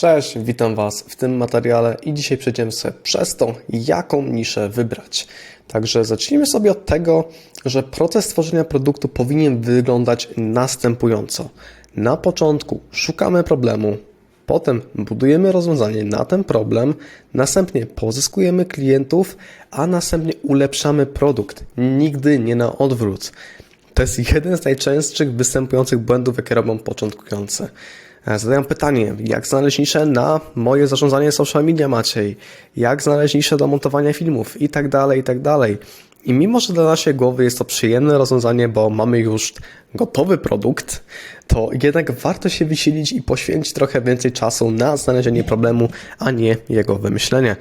Cześć, witam Was w tym materiale i dzisiaj przejdziemy sobie przez to, jaką niszę wybrać. Także zacznijmy sobie od tego, że proces tworzenia produktu powinien wyglądać następująco. Na początku szukamy problemu, potem budujemy rozwiązanie na ten problem, następnie pozyskujemy klientów, a następnie ulepszamy produkt. Nigdy nie na odwrót. To jest jeden z najczęstszych występujących błędów, jakie robią początkujący. E, Zadają pytanie, jak znaleźć niszę na moje zarządzanie social media Maciej, jak znaleźć niszę do montowania filmów i tak dalej, i tak dalej. I mimo, że dla naszej głowy jest to przyjemne rozwiązanie, bo mamy już gotowy produkt, to jednak warto się wysilić i poświęcić trochę więcej czasu na znalezienie problemu, a nie jego wymyślenie.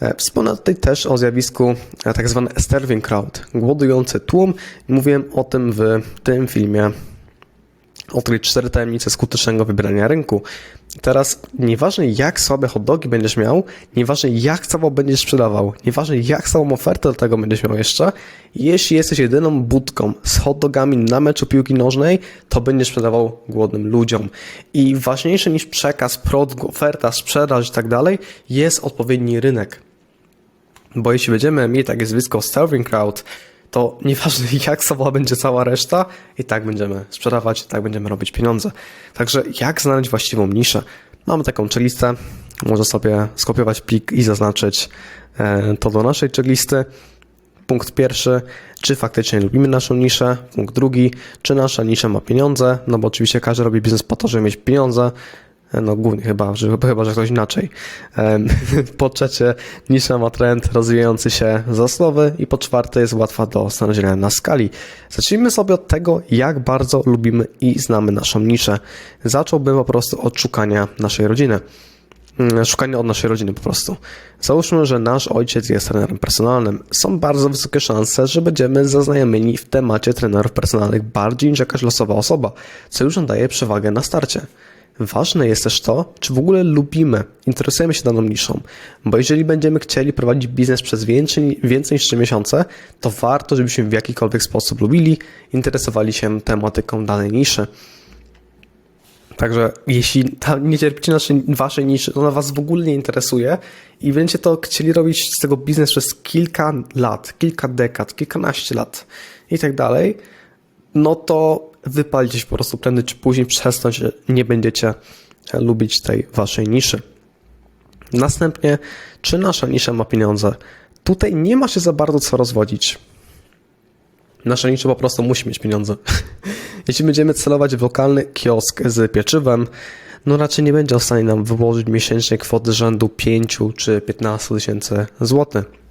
E, Wspomnę tutaj też o zjawisku e, tak zwane starving crowd, głodujący tłum. Mówiłem o tym w tym filmie Odkryć cztery tajemnice skutecznego wybrania rynku. Teraz nieważne jak słabe hot dogi będziesz miał, nieważne jak słabo będziesz sprzedawał, nieważne jak słabą ofertę do tego będziesz miał jeszcze, jeśli jesteś jedyną budką z hot dogami na meczu piłki nożnej, to będziesz sprzedawał głodnym ludziom. I ważniejsze niż przekaz, produkt, oferta, sprzedaż i tak dalej, jest odpowiedni rynek. Bo jeśli będziemy mieli takie zjawisko starving crowd, to nieważne jak słaba będzie cała reszta, i tak będziemy sprzedawać, i tak będziemy robić pieniądze. Także jak znaleźć właściwą niszę? Mamy taką checklistę, można sobie skopiować plik i zaznaczyć e, to do naszej checklisty. Punkt pierwszy, czy faktycznie lubimy naszą niszę. Punkt drugi, czy nasza nisza ma pieniądze, no bo oczywiście każdy robi biznes po to, żeby mieć pieniądze, no głównie chyba, że, chyba, że ktoś inaczej. Po trzecie, nisza ma trend rozwijający się z osnowy i po czwarte jest łatwa do znalezienia na skali. Zacznijmy sobie od tego, jak bardzo lubimy i znamy naszą niszę. Zacząłbym po prostu od szukania naszej rodziny. Mm, Szukania od naszej rodziny po prostu. Załóżmy, że nasz ojciec jest trenerem personalnym. Są bardzo wysokie szanse, że będziemy zaznajomieni w temacie trenerów personalnych bardziej niż jakaś losowa osoba, co już nam daje przewagę na starcie. Ważne jest też to, czy w ogóle lubimy, interesujemy się daną niszą, bo jeżeli będziemy chcieli prowadzić biznes przez więcej, więcej niż 3 miesiące, to warto, żebyśmy w jakikolwiek sposób lubili, interesowali się tematyką danej niszy. Także jeśli ta, nie cierpicie naszej, waszej niszy, ona was w ogóle nie interesuje i będziecie to chcieli robić z tego biznes przez kilka lat, kilka dekad, kilkanaście lat i tak dalej, no to wypalicie się po prostu prędzej czy później, że nie będziecie lubić tej waszej niszy. Następnie, czy nasza nisza ma pieniądze? Tutaj nie ma się za bardzo co rozwodzić. Nasza nisza po prostu musi mieć pieniądze. Jeśli będziemy celować w lokalny kiosk z pieczywem, no raczej nie będzie w stanie nam wyłożyć miesięcznej kwoty rzędu 5 czy 15 tysięcy złotych.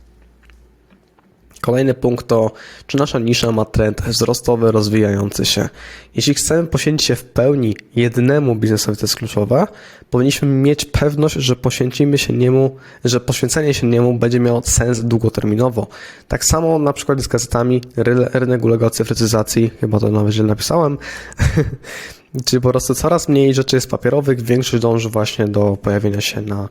Kolejny punkt to, czy nasza nisza ma trend wzrostowy, rozwijający się. Jeśli chcemy poświęcić się w pełni jednemu biznesowi, to jest kluczowe, powinniśmy mieć pewność, że poświęcimy się niemu, że poświęcenie się niemu będzie miało sens długoterminowo. Tak samo na przykład z gazetami, ry- rynek ulega cyfryzacji, chyba to nawet źle napisałem, Czyli po prostu coraz mniej rzeczy jest papierowych, większość dąży właśnie do pojawienia się na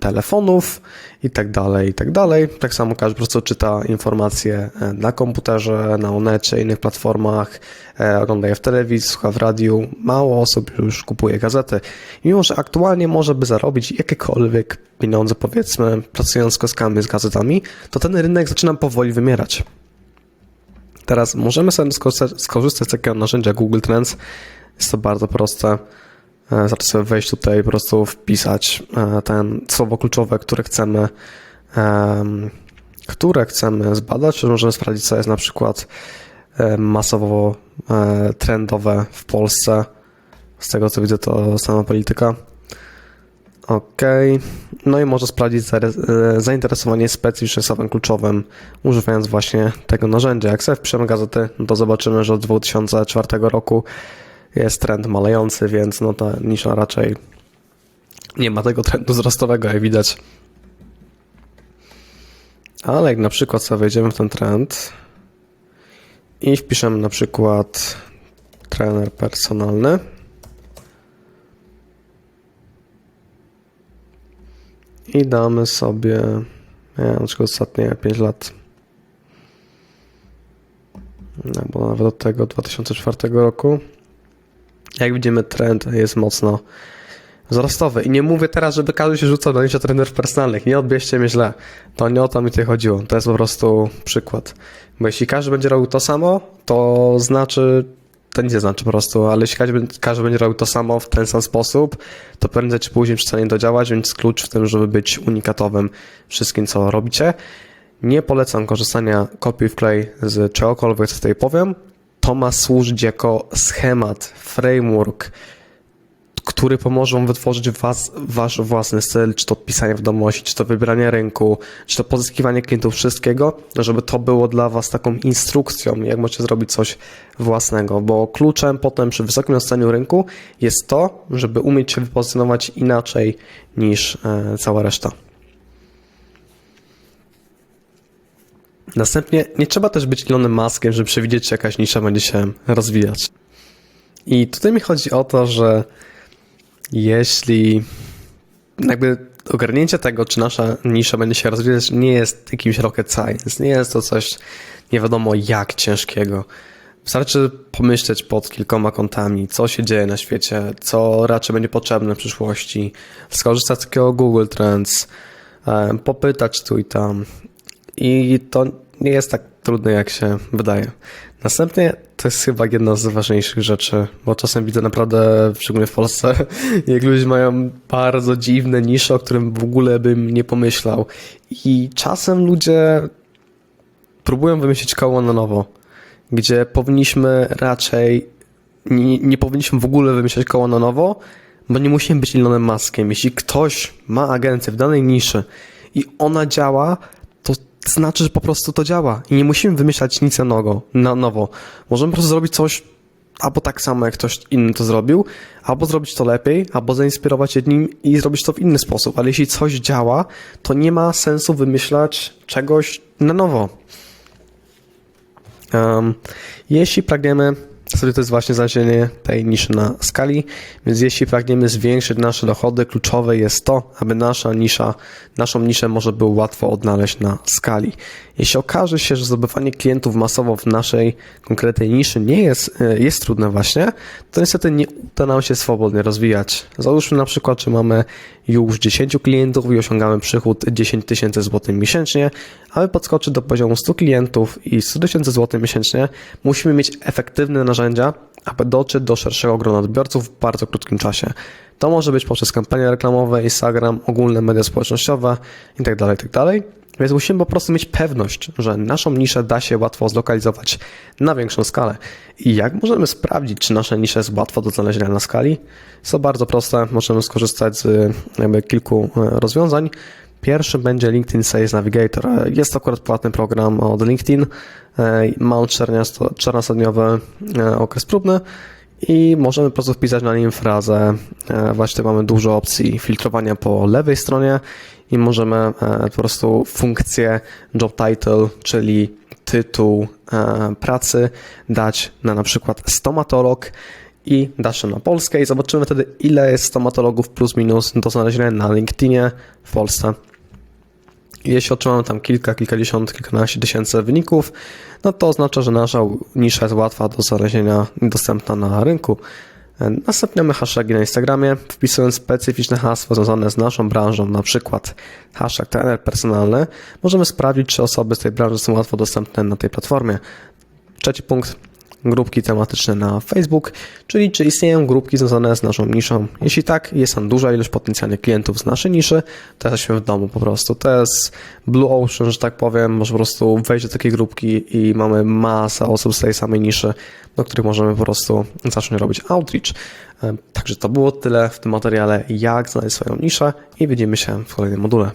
telefonów i tak dalej, i tak dalej. Tak samo każdy po prostu czyta informacje e, na komputerze, na Onecie, innych platformach, e, ogląda je w telewizji, słucha w radiu. Mało osób już kupuje gazety. Mimo, że aktualnie może by zarobić jakiekolwiek pieniądze, powiedzmy, pracując z kioskami, z gazetami, to ten rynek zaczyna powoli wymierać. Teraz możemy sobie skorzystać z takiego narzędzia Google Trends. Jest to bardzo proste. E, Zacznę sobie wejść tutaj, po prostu wpisać e, ten słowo kluczowe, które chcemy, em, które chcemy zbadać. Czy możemy sprawdzić, co jest na przykład e, masowo trendowe w Polsce. Z tego co widzę, to sama polityka. OK. No i może sprawdzić zainteresowanie specyficznym słowem kluczowym, używając właśnie tego narzędzia. Jak sobie wpiszemy gazety, to zobaczymy, że od 2004 roku jest trend malejący, więc no ta nisza raczej nie ma tego trendu wzrostowego, jak widać. Ale jak na przykład sobie wejdziemy w ten trend i wpiszemy na przykład trener personalny, i damy sobie nie, na przykład ostatnie 5 lat. No, bo nawet od tego 2004 roku. Jak widzimy, trend jest mocno wzrostowy. I nie mówię teraz, żeby każdy się rzucał na liście trenerów personalnych. Nie odbierzcie mnie źle. To nie o to mi tutaj chodziło. To jest po prostu przykład. Bo jeśli każdy będzie robił to samo, to znaczy, to nic nie znaczy po prostu, ale jeśli każdy, będzie robił to samo w ten sam sposób, to prędzej czy później przestanie to działać, więc klucz w tym, żeby być unikatowym wszystkim, co robicie. Nie polecam korzystania kopiuj wklej z czegokolwiek, co tutaj powiem. To ma służyć jako schemat, framework, który pomoże wam wytworzyć was, wasz własny styl, czy to pisanie wiadomości, czy to wybieranie rynku, czy to pozyskiwanie klientów, wszystkiego, żeby to było dla was taką instrukcją, jak możecie zrobić coś własnego, bo kluczem potem przy wysokim nastaniu rynku jest to, żeby umieć się wypozycjonować inaczej niż e, cała reszta. Następnie nie trzeba też być Elonem Muskiem, żeby przewidzieć, czy jakaś nisza będzie się rozwijać. I tutaj mi chodzi o to, że jeśli jakby ogarnięcie tego, czy nasza nisza będzie się rozwijać, nie jest jakimś rocket science, nie jest to coś nie wiadomo jak ciężkiego. Wystarczy pomyśleć pod kilkoma kątami, co się dzieje na świecie, co raczej będzie potrzebne w przyszłości, skorzystać z takiego Google Trends, e, popytać tu i tam. I to nie jest tak trudne, jak się wydaje. Następnie to jest chyba jedna z ważniejszych rzeczy, bo czasem widzę naprawdę, szczególnie w Polsce, jak ludzie mają bardzo dziwne nisze, o którym w ogóle bym nie pomyślał. I czasem ludzie próbują wymyślić koło na nowo, gdzie powinniśmy raczej, nie, nie powinniśmy w ogóle wymyślać koło na nowo, bo nie musimy być Elonem Muskiem. Jeśli ktoś ma agencję w danej niszy i ona działa, znaczy, że po prostu to działa i nie musimy wymyślać nic na nowo. Na nowo. Możemy po prostu zrobić coś albo tak samo, jak ktoś inny to zrobił, albo zrobić to lepiej, albo zainspirować się nim i zrobić to w inny sposób. Ale jeśli coś działa, to nie ma sensu wymyślać czegoś na nowo. Um, jeśli pragniemy, sobie to jest właśnie znalezienie tej niszy na skali, więc jeśli pragniemy zwiększyć nasze dochody, kluczowe jest to, aby nasza nisza, naszą niszę może było łatwo odnaleźć na skali. Jeśli okaże się, że zdobywanie klientów masowo w naszej konkretnej niszy nie jest, e, jest trudne właśnie, to niestety nie uda nam się swobodnie rozwijać. Załóżmy na przykład, że mamy już 10 klientów i osiągamy przychód 10 tysięcy złotych miesięcznie, aby podskoczyć do poziomu 100 klientów i 100 tysięcy złotych miesięcznie, musimy mieć efektywne narzędzia, aby dotrzeć do szerszego grona odbiorców w bardzo krótkim czasie. To może być poprzez kampanie reklamowe, Instagram, ogólne media społecznościowe itd., itd. Więc musimy po prostu mieć pewność, że naszą niszę da się łatwo zlokalizować na większą skalę. I jak możemy sprawdzić, czy nasza nisza jest łatwa do znalezienia na skali? To bardzo proste. Możemy skorzystać z jakby kilku e, rozwiązań. Pierwszy będzie LinkedIn Sales Navigator. Jest to akurat płatny program od LinkedIn. E, Ma on 14-dniowy e, okres próbny i możemy po prostu wpisać na nim frazę. Właśnie mamy dużo opcji filtrowania po lewej stronie i możemy po prostu funkcję job title, czyli tytuł pracy dać na na przykład stomatolog i dasz na Polskę i zobaczymy wtedy ile jest stomatologów plus minus do znalezienia na LinkedInie w Polsce. Jeśli otrzymamy tam kilka, kilkadziesiąt, kilkanaście tysięcy wyników, no to oznacza, że nasza nisza jest łatwa do znalezienia i dostępna na rynku. Następnie mamy hashtagi na Instagramie, wpisując specyficzne hasło związane z naszą branżą, na przykład hashtag trener personalny, możemy sprawdzić, czy osoby z tej branży są łatwo dostępne na tej platformie. Trzeci punkt grupki tematyczne na Facebook, czyli czy istnieją grupki związane z naszą niszą. Jeśli tak, jest tam duża ilość potencjalnych klientów z naszej niszy, to jesteśmy w domu po prostu. To jest Blue Ocean, że tak powiem, może po prostu wejść do takiej grupki i mamy masę osób z tej samej niszy, do których możemy po prostu zacząć robić outreach. Także to było tyle w tym materiale, jak znaleźć swoją niszę i widzimy się w kolejnym module.